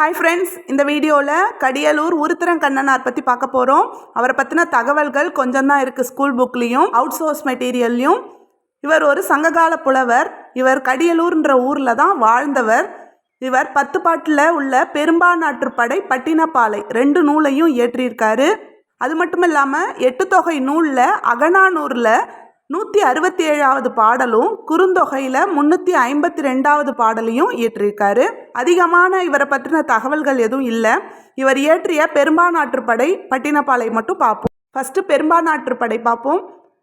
Hi friends இந்த வீடியோவில் கடியலூர் உருத்திரங்கண்ணனார் பற்றி பார்க்க போகிறோம் அவரை பற்றின தகவல்கள் கொஞ்சம் தான் இருக்குது ஸ்கூல் புக்லேயும் அவுட் சோர்ஸ் மெட்டீரியல்லையும் இவர் ஒரு சங்ககால புலவர். இவர் கடியலூர்ன்ற ஊரில் தான் வாழ்ந்தவர். இவர் பத்து பாட்டில் உள்ள பெரும்பாநாட்டுப்படை பட்டினப்பாலை ரெண்டு நூலையும் இயற்றியிருக்காரு. அது மட்டும் இல்லாமல் எட்டு தொகை நூலில் அகனானூரில் நூற்றி அறுபத்தி ஏழாவது பாடலும் குறுந்தொகையில் முந்நூற்றி ஐம்பத்தி ரெண்டாவது பாடலையும் இயற்றியிருக்காரு. அதிகமான இவரை பற்றின தகவல்கள் எதுவும் இல்லை. இவர் இயற்றிய பெரும்பாநாட்டுப்படை பட்டினப்பாலை மட்டும் பார்ப்போம். ஃபஸ்ட்டு பெரும்பாநாட்டுப்படை பார்ப்போம்.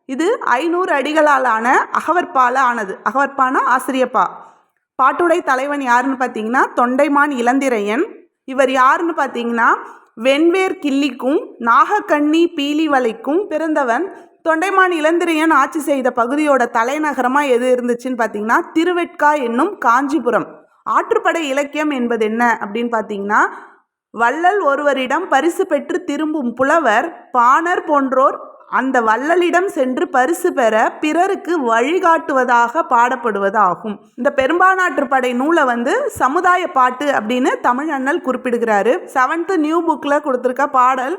இது ஐநூறு அடிகளாலான அகவற்பால ஆனது. அகவற்பான ஆசிரியப்பா. பாட்டுடை தலைவன் யாருன்னு பார்த்தீங்கன்னா தொண்டைமான் இளந்திரையன். இவர் யாருன்னு பார்த்தீங்கன்னா வெண்வேர் கிள்ளிக்கும் நாகக்கண்ணி பீலிவலைக்கும் பிறந்தவன் தொண்டைமான் இளந்திரையன் ஆட்சி செய்த பகுதியோட தலைநகரமாக எது இருந்துச்சுன்னு பார்த்தீங்கன்னா திருவெட்கா என்னும் காஞ்சிபுரம். ஆற்றுப்படை இலக்கியம் என்பது என்ன அப்படின்னு பார்த்தீங்கன்னா வள்ளல் ஒருவரிடம் பரிசு பெற்று திரும்பும் புலவர் பாணர் போன்றோர் அந்த வள்ளலிடம் சென்று பரிசு பெற பிறருக்கு வழிகாட்டுவதாக பாடப்படுவதாகும் இந்த பெரும்பானாற்றுப்படை நூலை வந்து சமுதாய பாட்டு அப்படின்னு தமிழ் அண்ணல் குறிப்பிடுகிறாரு. செவன்த்து நியூ புக்கில் கொடுத்துருக்க பாடல்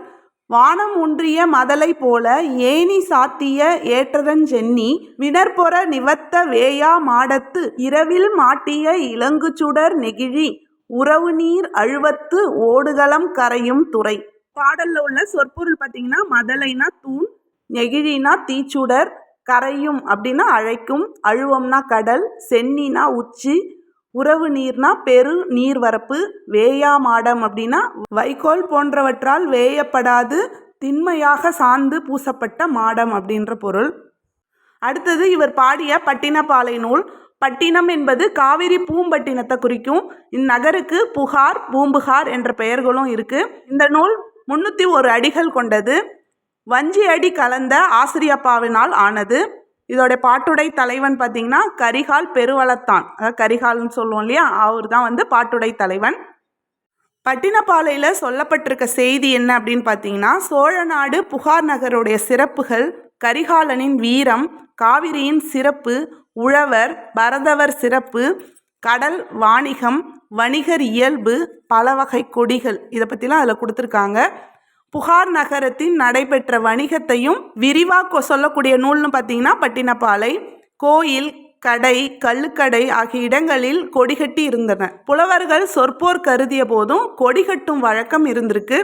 வானம் ஒன்றிய மதலை போல ஏனி சாத்திய ஏற்றதஞ்சென்னி வினர்பொற நிவத்த வேயா மாடத்து இரவில் மாட்டிய இளங்குச்சுடர் நெகிழி உறவு நீர் அழுவத்து ஓடுகளம் கரையும் துறை. பாடல்ல உள்ள சொற்பொருள் பார்த்தீங்கன்னா மதலைனா தூண் நெகிழினா தீச்சுடர் கரையும் அப்படின்னா அழைக்கும் அழுவம்னா கடல் சென்னினா உச்சி உறவு நீர்னா பெரு நீர்வரப்பு வேயா மாடம் அப்படின்னா வைக்கோல் போன்றவற்றால் வேயப்படாது திண்மையாக சார்ந்து பூசப்பட்ட மாடம் அப்படின்ற பொருள். அடுத்தது இவர் பாடிய பட்டினப்பாலை நூல். பட்டினம் என்பது காவிரி பூம்பட்டினத்தை குறிக்கும். இந்நகருக்கு புகார் பூம்புகார் என்ற பெயர்களும் இருக்குது இந்த நூல் முன்னூற்றி ஒரு அடிகள் கொண்டது. வஞ்சி அடி கலந்த ஆசிரியப்பாவினால் ஆனது. இதோடைய பாட்டுடை தலைவன் பார்த்தீங்கன்னா கரிகால் பெருவளத்தான். அதாவது கரிகால்னு சொல்லுவோம் இல்லையா? அவர் தான் வந்து பாட்டுடை தலைவன். பட்டினப்பாலையில் சொல்லப்பட்டிருக்க செய்தி என்ன அப்படின்னு பார்த்தீங்கன்னா சோழ நாடு புகார் நகருடைய சிறப்புகள் கரிகாலனின் வீரம் காவிரியின் சிறப்பு உழவர் பரதவர் சிறப்பு கடல் வாணிகம் வணிகர் இயல்பு பல வகை கொடிகள். இதை பற்றிலாம் அதில் கொடுத்துருக்காங்க. புகார் நகரத்தின் நடைபெற்ற வணிகத்தையும் விரிவாக சொல்லக்கூடிய நூல்னு பார்த்தீங்கன்னா பட்டினப்பாலை கோயில் கடை கள்ளுக்கடை ஆகிய இடங்களில் கொடிகட்டி இருந்தன. புலவர்கள் சொற்போர் கருதிய போதும் கொடிகட்டும் வழக்கம் இருந்திருக்கு.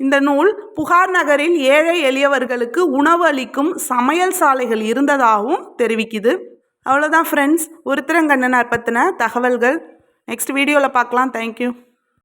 இந்த நூல் புகார் நகரில் ஏழை எளியவர்களுக்கு உணவு அளிக்கும் சமையல் சாலைகள் இருந்ததாகவும் தெரிவிக்குது. அவ்வளோதான் ஃப்ரெண்ட்ஸ் உருத்திரங்கண்ணனார் பற்றின தகவல்கள். நெக்ஸ்ட் வீடியோவில் பார்க்கலாம். தேங்க்யூ